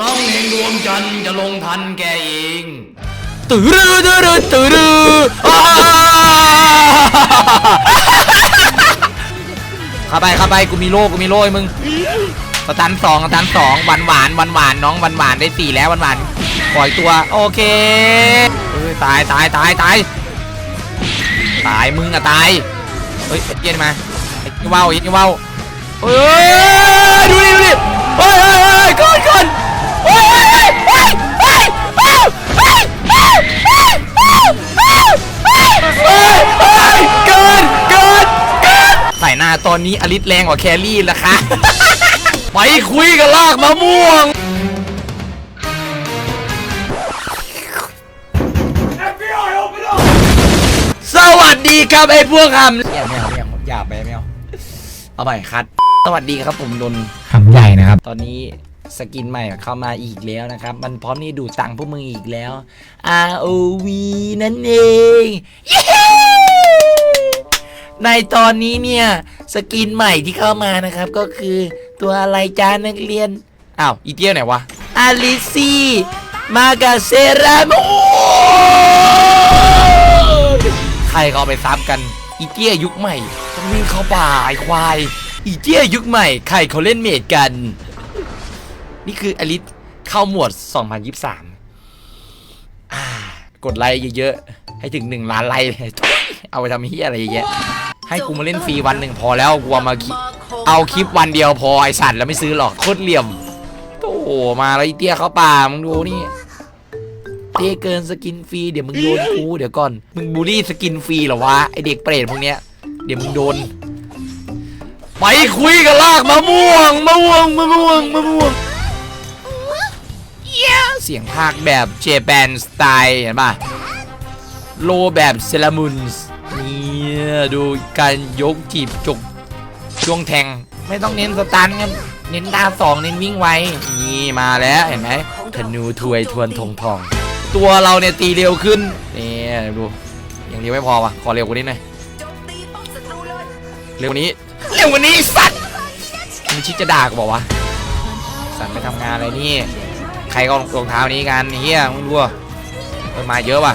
ลังแห่งดวงจันทร์จะลงทันแกเองตื่นตื่นตื่นอ้าเข้าไปเข้าไปกูมีโล่กูมีโล่ให้มึงสตันสองสตันสองหวานหวานหวานหวานน้องหวานหวานได้สี่แล้วหวานหวานปล่อยตัวโอเคเอ้ยตายตายตายตายตายมึงอะตายเฮ้ยเย็นมาไอ้ยี่ว่าวไอ้ยี่ว่าวเฮ้ยดูดิดูดิเฮ้ยเฮ้ยเฮ้ยก่อนก่อน เฮ้ยเฮ้ยเฮ้ยเกินเกินเกินใส่หน้าตอนนี้อลิสแรงกว่าแครี่ละคะ ไปคุยกับลากมะม่วง สวัสดีครับไอ้พวกคำอย่าไม่เอาไม่เอาอย่าไปไม่เอาเอาใหม่คัด สวัสดีครับผมดนคำใหญ่นะครับ ตอนนี้ สกินใหม่เข้ามาอีกแล้วนะครับ มันพร้อมนี่ดูดตังพวกมึงอีกแล้ว ROV นั่นเองในตอนนี้เนี่ย สกินใหม่ที่เข้ามานะครับ ก็คือตัวอะไรจ้านักเรียน อ้าว อีเตี้ยไหนวะอาลิซี่มากาเซราโมใครเขาเอาไปซับกัน อีเตี้ยยุคใหม่ต้องวิ่งเข้าป่าไอควาย อีเตี้ยยุคใหม่ ใครเขาเล่นเมดกัน นี่คืออลิสเข้าหมวด 2023อ่ากดไลค์เยอะๆ ให้ถึง 1 ล้านไลค์เลยเอาไปทำเฮียอะไรเยอะแยะ ให้กูมาเล่นฟรีวันหนึ่งพอแล้วกูมาเอาคลิปวันเดียวพอไอสัตว์แล้วไม่ซื้อหรอกโคตรเหลี่ยมโอ้โหมาแล้วไอเตี้ยเข้าป่ามึงดูนี่เตี้ยเกินสกินฟรีเดี๋ยวมึงโดนกูเดี๋ยวก่อน มึงบูลลี่สกินฟรีเหรอวะไอเด็กเปรตพวกเนี้ยเดี๋ยวมึงโดนไปคุยกับลากมะม่วงมะม่วงมะม่วงมะม่วง เสียงภาคแบบเจแปนสไตล์เห็นป่ะ โลแบบเซรามุนส์เนี่ยดูการยกจีบจกช่วงแทง ไม่ต้องเน้นสตันครับเน้นดาสองเน้นวิ่งไวนี่มาแล้วเห็นไหมธนูถวยทวนทงทอง ตัวเราเนี่ยตีเร็วขึ้นนี่ดูอย่างเดียวไม่พอว่ะขอเร็วกว่านี้หน่อยเร็วกว่านี้เร็วกว่านี้สัตว์มึงชิดจะด่ากูบอกวะสัตว์ไปทำงานอะไรนี่ ครก็รองเท้านี้กันเฮียมึงดูอะเออมาเยอะว่ะ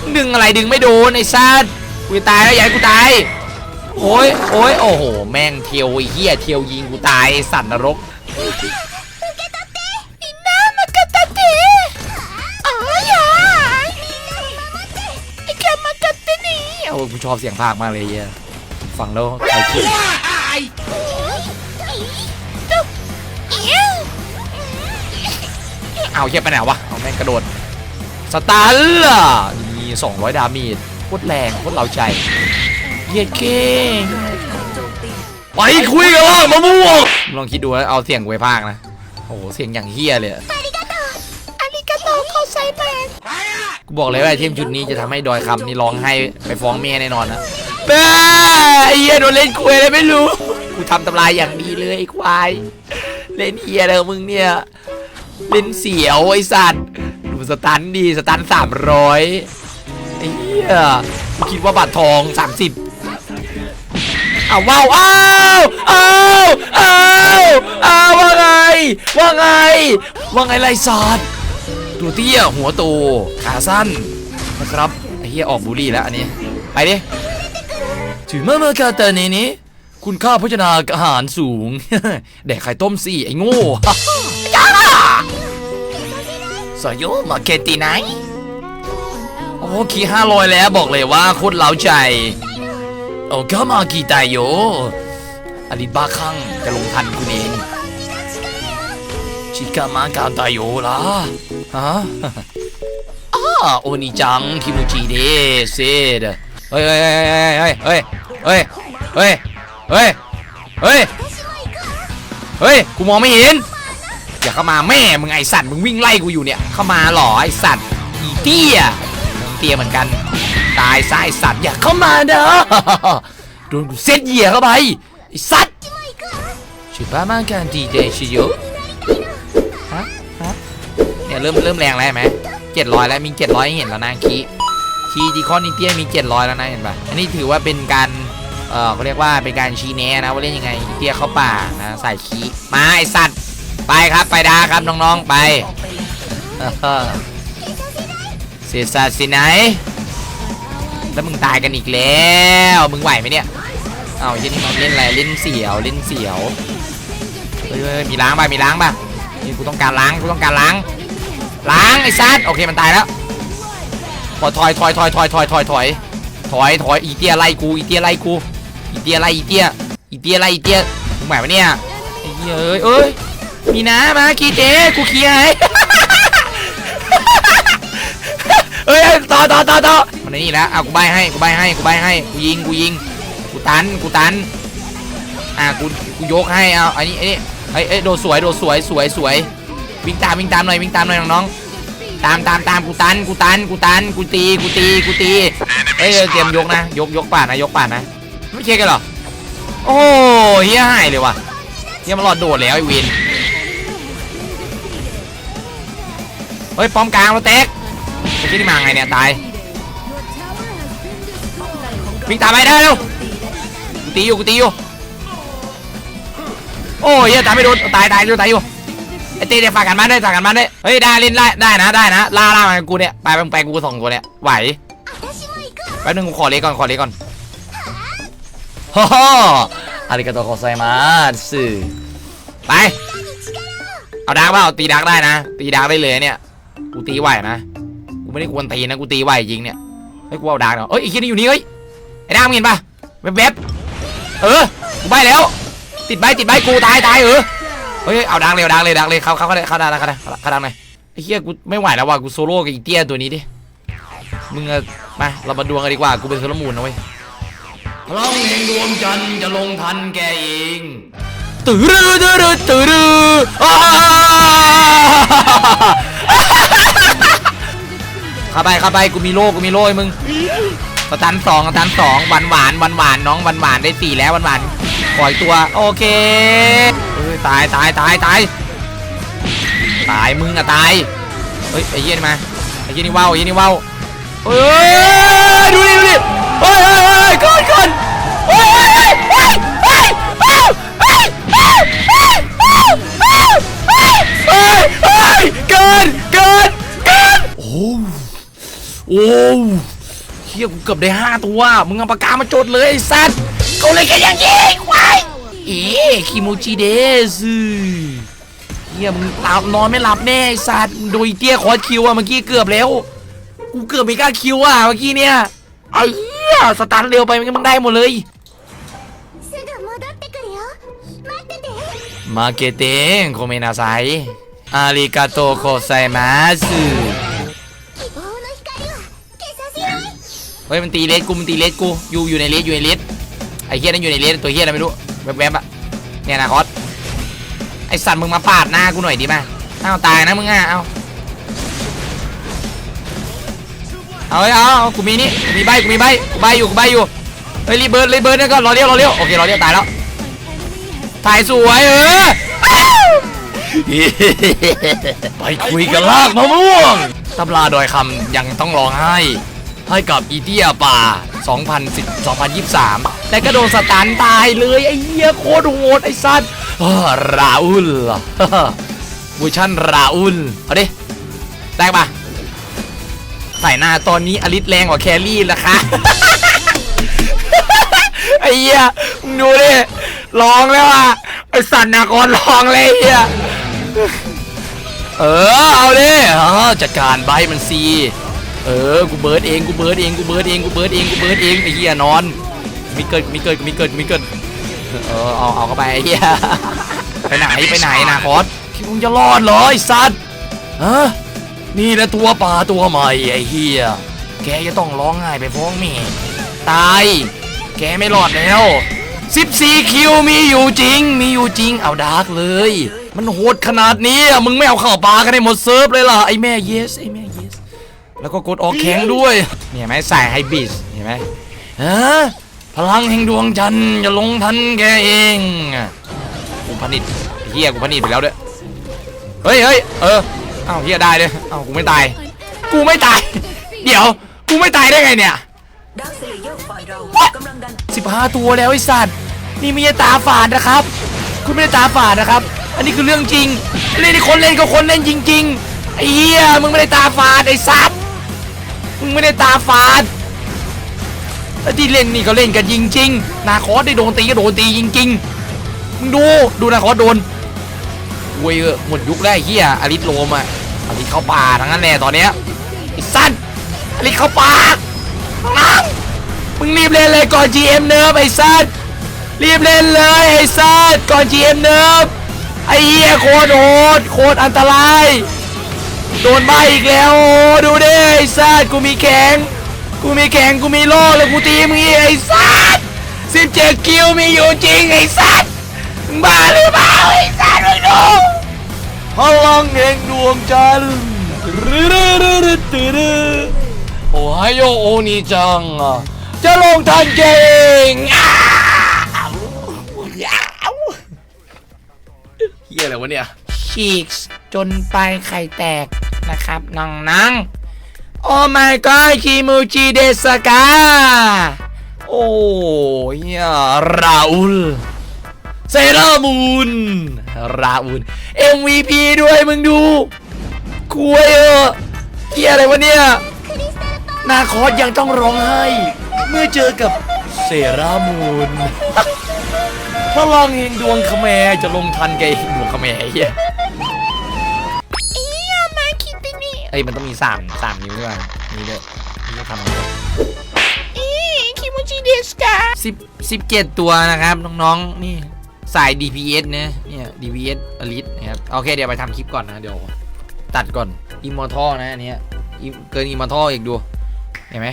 มึงดึงอะไรดึงไม่โดนไอ้สัตว์กูจะตายแล้วอย่าให้กูตายโอ้ยโอ้ยโอ้โหแม่งเทียวไอ้เฮียเทียวยิงกูตายไอ้สัตว์นรกโอ้ยกูชอบเสียงภาคมากเลยเฮียฟังแล้วใครคิด เอาเฮียไปไหนวะเอาแม่งกระโดดสตาร์ล่ะนี่200ดาเมจโคตรแรงโคตรเราใจเฮียเก่งไปคุยกันล่างมะม่วงมึงลองคิดดูนะเอาเสียงกูไปพากย์นะโอ้โหเสียงอย่างเฮียเลยอะกูบอกเลยว่าไอเทมชุดนี้จะทำให้ดอยคำนี่ร้องไห้ไปฟ้องแม่แน่นอนนะแม่ไอ้เฮียโดนเล่นคุยอะไรไม่รู้กูทำตำรายอย่างดีเลยไอ้ควายเล่นเฮียอะไรของมึงเนี่ย เล่นเสียวไอสัตว์ดูสตันดีสตันสามร้อยไอ้เหี้ยคิดว่าบัตรทองสามสิบอ้าวว้าวอ้าวอ้าวอ้าวอ้าวว่าไง ว่าไง ว่าไงไรสัตว์ตัวเตี้ยหัวโตขาสั้นนะครับไอ้เหี้ยออกบูลลี่แล้วอันนี้ ไปดิถึงเมื่อเมื่อกาเตอร์นี้นี้คุณค่าโภชนาอาหารสูงแดกไข่ต้มสิไอ้โง่ สโยมาเกติไหน โอ้คีห้าร้อยแล้วบอกเลยว่าโคตรเล้าใจ โอ้ก็มากีตายโยอลิบ้าคลั่งจะลงทันคุณเองชิกามากาตายโยล่ะฮะอ้าโอนิจังคิมูจิเดเซดเฮ้ยเฮ้ยเฮ้ยเฮ้ยเฮ้ยเฮ้ยเฮ้ยเฮ้ยเฮ้ยกูมองไม่เห็น อย่าเข้ามาแม่มึงไอสัตว์มึงวิ่งไล่กูอยู่เนี่ยเข้ามาหรอไอสัตว์อีเตี้ยมึงเตี้ยเหมือนกันตายซะไอสัตว์อย่าเข้ามาเด้อโดนกูเซตเหยียเข้าไปไอสัตว์ชิบ้ามากันดีเดชิโยฮะฮะเนี่ยเริ่มเริ่มแรงแล้วไหมเจ็ดร้อยแล้วมีเจ็ดร้อยเห็นแล้วนะคีคีดีคอนอีเตี้ยมีเจ็ดร้อยแล้วนะเห็นปะอันนี้ถือว่าเป็นการเออเขาเรียกว่าเป็นการชี้แนะนะว่าเล่นยังไงอีเตี้ยเข้าป่านะใส่คีมาไอสัตว์ ไปครับไปดาครับน้องๆไปเออเสียสาสิไหน แล้วมึงตายกันอีกแล้ว มึงไหวไหมเนี่ยเอาที่นี่มันเล่นอะไรเล่นเสียวเล่นเสียวเฮ้ยมีล้างป่ะมีล้างป่ะนี่กูต้องการล้างกูต้องการล้าง ล้างไอ้ซัดโอเคมันตายแล้วถอยถอยถอยถอยถอยถอยถอยถอยถอยถอยอีเตียไล่กูอีเตียไล่กูอีเตียไล่อีเตียอีเตียไล่อีเตียมึงไหวปะเนี่ยไอ้เหี้ยเอ้ยเอ้ย มีน้ำมาคีเจกูเคลียร์ให้เฮ้ยต่อต่อต่อต่อมันนี่แล้วเอากูใบให้กูใบให้กูใบให้กูยิงกูยิงกูตันกูตันอะกูกูยกให้เอาอันนี้อันนี้เอ้ยเอ้ยโดดสวยโดดสวยสวยสวยวิ่งตามวิ่งตามหน่อยวิ่งตามหน่อยน้องๆตามตามตามกูตันกูตันกูตันกูตีกูตีกูตีเอ้ยเตรียมยกนะ ยกยกป่านะยกป่านะไม่เช็คกันหรอโอ้เฮียหายเลยว่ะเฮียมันหลอดโดดแล้วไอ้วิน เฮ้ยป้อมกลางเราเต็กไอ้ที่นี่มาไงเนี่ยตายวิ่งตามไปได้เร็วกูตีอยู่กูตีอยู่โอ้ยตายไม่โดนตายตายอยู่ตายอยู่ไอตีเดี๋ยวฝากกันบ้านด้วยฝากกันบ้านด้วยเฮ้ยได้เล่นได้ได้นะได้นะล่าล่ามากูเนี่ยไปไปไปกูสองตัวเนี่ยไหวแป๊บนึงกูขอเล็กก่อนขอเล็กก่อนฮ่าฮ่าอาริกาโตโกไซมาสึไปเอาดักเปล่าตีดักได้นะ ตีดักได้เลยเนี่ย กูตีไหวนะ กูไม่ได้กวนตีนะกูตีไหวจริงเนี่ยเฮ้ยกูเอาดาร์กเนาะเอ้ยไอ้คิดนี่อยู่นี่เฮ้ยไอ้ดาร์กมึงเห็นปะแวบๆเออกูใบแล้ว ติดใบติดใบกูตายตายเออเฮ้ยเอาดาร์กเลยเอาดาร์กเลยดาร์กเลยเข้าเข้าเข้าได้เข้าได้เข้าได้เข้าได้หน่อยไอ้เหี้ยกูไม่ไหวแล้วว่ะกูโซโล่กับอีเตี้ยตัวนี้ดิมึงอะมาเรามาดวงกันดีกว่ากูเป็นเซเลอร์มูนนะเว้ยพลังแห่งดวงจันทร์จะลงทันแกเองตื่นตื่นตื่นอ้า เข้าไปเข้าไปกูมีโล่กูมีโล่ให้มึงสตันสองสตันสองหวานหวานหวานหวานน้องหวานหวานได้สี่แล้วหวานหวานปล่อยตัวโอเคเอ้ยตายตายตายตายตายมึงอะตายเฮ้ยไอ้เหี้ยนี่มาไอ้เหี้ยนี่ว้าวไอ้เหี้ยนี่ว้าวเฮ้ยดูดิดูดิเฮ้ยเฮ้ยเฮ้ยก่อนก่อนเฮ้ยเฮ้ย ยกูเกือบได้ห้าตัวมึงเอาปากกามาจดเลยไอ้สัตว์กูเลยแค่ยังยิงไว้เอ๋คิโมจิเดซเฮียมึงหลับนอนไม่หลับแน่ไอ้สัตว์โดยเตี้ยคอสคิวอะเมื่อกี้เกือบแล้วกูเกือบไม่กล้าคิวอะเมื่อกี้เนี่ยไอ้เหี้ยสตันเร็วไปมึงได้หมดเลยมาเกเตงโคเมนาไซอาริกาโตโคไซมาสึ เฮ้ยมันตีเลสกูมันตีเลสกูอยู่อยู่ในเลสอยู่ในเลสไอ้เฮียนั่นอยู่ในเลสตัวเฮียอะไรไม่รู้แวบๆอะเนี่ยนะคอสไอสัตว์มึงมาปาดหน้ากูหน่อยดิมเอาตายนะมึงอะเอาเอาเฮ้ยเอากูมีนี่มีใบกูมีใบกูใบอยู่กูใบอยู่เฮ้ยรีเบิร์ดรีเบิร์ดนี่ก็รอเลี้ยวรอเลี้ยวโอเครอเลี้ยวตายแล้วถ่ายสวยเออไปคุยกันลากมะม่วงตำราดอยคำยังต้องร้องไห้ ให้กับอีเดียป่า 2010 2023 แต่ก็โดนสตันตายเลย ไอ้เหี้ยโคตรโหดไอ้สัตว์ราอุลเวอร์ชันราอุลเอาดิได้ปะใส่หน้าตอนนี้อลิสแรงกว่าแครี่ละคะไอ้เหี้ยมึงดูดิร้องแล้วอะไอ้สัตว์นากรร้องเลยเหี้ยเออ เอาดิจัดการใบมันซี เออ กูเบิร์ดเอง กูเบิร์ดเอง กูเบิร์ดเอง กูเบิร์ดเอง กูเบิร์ดเองไอ้เหี้ยนอนมีเกิดมีเกิดมีเกิดมีเกิดเออ เอา เอาเข้าไปไอ้เหี้ย ไปไหน ไปไหนนะคอสที่มึงจะรอดเหรอไอ้สัตว์ฮะนี่แหละตัวป่าตัวใหม่ไอ้เหี้ย แกจะต้องร้องไห้ไปฟ้องแม่ตาย แกไม่รอดแล้ว14คิวมีอยู่จริง มีอยู่จริง เอาดาร์กเลย มันโหดขนาดนี้อะมึงไม่เอาเข้าปลากันให้หมดเซิร์ฟเลยล่ะ ไอ้แม่เยสไอ้แม่ แล้วก็กดออกแข็งด้วยเนี่ยเห็นไหมใส่ไฮบิสเห็นไหมฮะพลังแห่งดวงจันทร์จะลงทันแกเองกูพนิดเฮียกูพนิดไปแล้วด้วยเฮ้ยเฮ้ยเออเอ้าเฮียได้เลยเอ้ากูไม่ตาย กูไม่ตาย เดี๋ยวกูไม่ตายได้ไงเนี่ยสิบห้าตัวแล้วไอ้สัตว์นี่ไม่ใช่ตาฝาดนะครับ คุณไม่ได้ตาฝาดนะครับ อันนี้คือเรื่องจริง เล่นที่คนเล่นก็คนเล่นจริงๆไอ้เหี้ยมึงไม่ได้ตาฝาดไอ้ซับ มึงไม่ได้ตาฝาดแล้วที่เล่นนี่ก็เล่นกันจริง ๆ นาคอสได้โดนตีก็โดนตีจริงๆมึงดูดูนาคอสโดนเว้ยหมดยุคแล้วไอ้เหี้ยอลิสโลมอะอลิสเข้าป่าทั้งนั้นแหละตอนเนี้ยไอ้สั้นอลิสเข้าป่าน้องมึงรีบเล่นเลยก่อน GM เนิร์ฟไอ้สั้นรีบเล่นเลยไอ้สั้นก่อน GM เนิร์ฟไอ้เหี้ยโคตรโหดโคตรอันตราย โดนใบอีกแล้วโอ้ดูดิไอ้สัตว์กูมีแข็งกูมีแข็งกูมีโล่แล้วกูตีมึงอีกไอ้สัตว์สิบเจ็ดคิวมีอยู่จริงไอ้สัตว์มึงบ้าหรือเปล่าไอ้สัตว์ไอ้หนูพลังแห่งดวงจันทร์โอ้ฮโยโอนิจังอะจะลงทันเก่งอ้าวอ้าวเฮียอะไรวะเนี่ย ฉีกจนปลายไข่แตกนะครับน้องนังโอ้ my god คิมูจิเดสกาโอ้เฮียราอุลเซรามูนราอุล MVP ด้วยมึงดูคุยเออเฮียอะไรวะเนี่ย นาคอสยังต้องร้องไห้ เมื่อเจอกับเซรามูน พลังเห่งดวงขแมจะลงทันแกแห่งดวงขแมเหี้ยเอียมาคิดไปนี่เอ้ยมันต้องมีสามสามนิ้วด้วยนี่ด้วยนี่จะทำด้วยเอีคิมูจิเดสกาสิบสิบเจ็ดตัวนะครับน้องๆนี่สาย DPS เนะเนี่ย DPS อลิศนะครับโอเคเดี๋ยวไปทำคลิปก่อนนะเดี๋ยวตัดก่อนอิมมอร์ทัลนะอันนี้เกินอิมมอร์ทัลอีกดูเห็นไหม